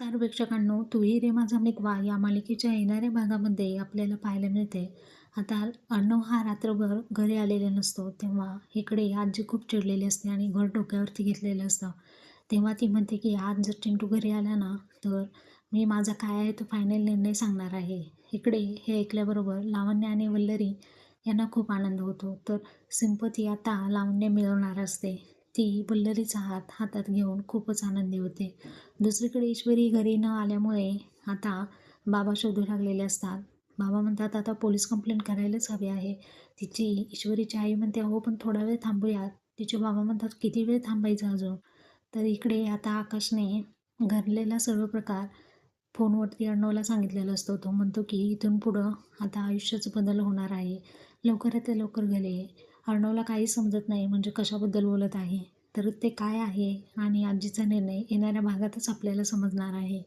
नमस्कार प्रेक्षकांनो. तुही रे माझा मितवा या मालिकेच्या येणाऱ्या भागामध्ये आपल्याला पाहायला मिळते. आता अर्णव हा रात्रभर घरी आलेला नसतो. तेव्हा इकडे आजी खूप चिडलेली असते आणि घर डोक्यावरती घेतलेलं असतं. तेव्हा ती म्हणते की आज जर चिंटू घरी आला ना तर मी माझा काय आहे तो फायनल निर्णय सांगणार आहे. इकडे हे ऐकल्याबरोबर लावण्य आणि वल्लरी यांना खूप आनंद होतो. तर सिंपती आता लावण्य मिळवणार असते. ती वल्लरीचा हात हातात घेऊन खूपच आनंदी होते. दुसरीकडे ईश्वरी घरी न आल्यामुळे आता बाबा शोधू लागलेले असतात. बाबा म्हणतात आता पोलीस कंप्लेंट करायलाच हवी आहे. तिची ईश्वरीची आई म्हणते अहो पण थोडा वेळ थांबूयात. तिचे बाबा म्हणतात किती वेळ थांबायचं अजून? तर इकडे आता आकाशने घडलेला सर्व प्रकार फोनवरती अर्णवला सांगितलेला असतो. तो म्हणतो की इथून पुढं आता आयुष्याचं बदल होणार आहे. लवकरात लवकर गेले अर्णवला काही समजत नाही म्हणजे कशाबद्दल बोलत आहे. तर ते काय आहे आणि आजीचा निर्णय येणाऱ्या भागातच आपल्याला समजणार आहे.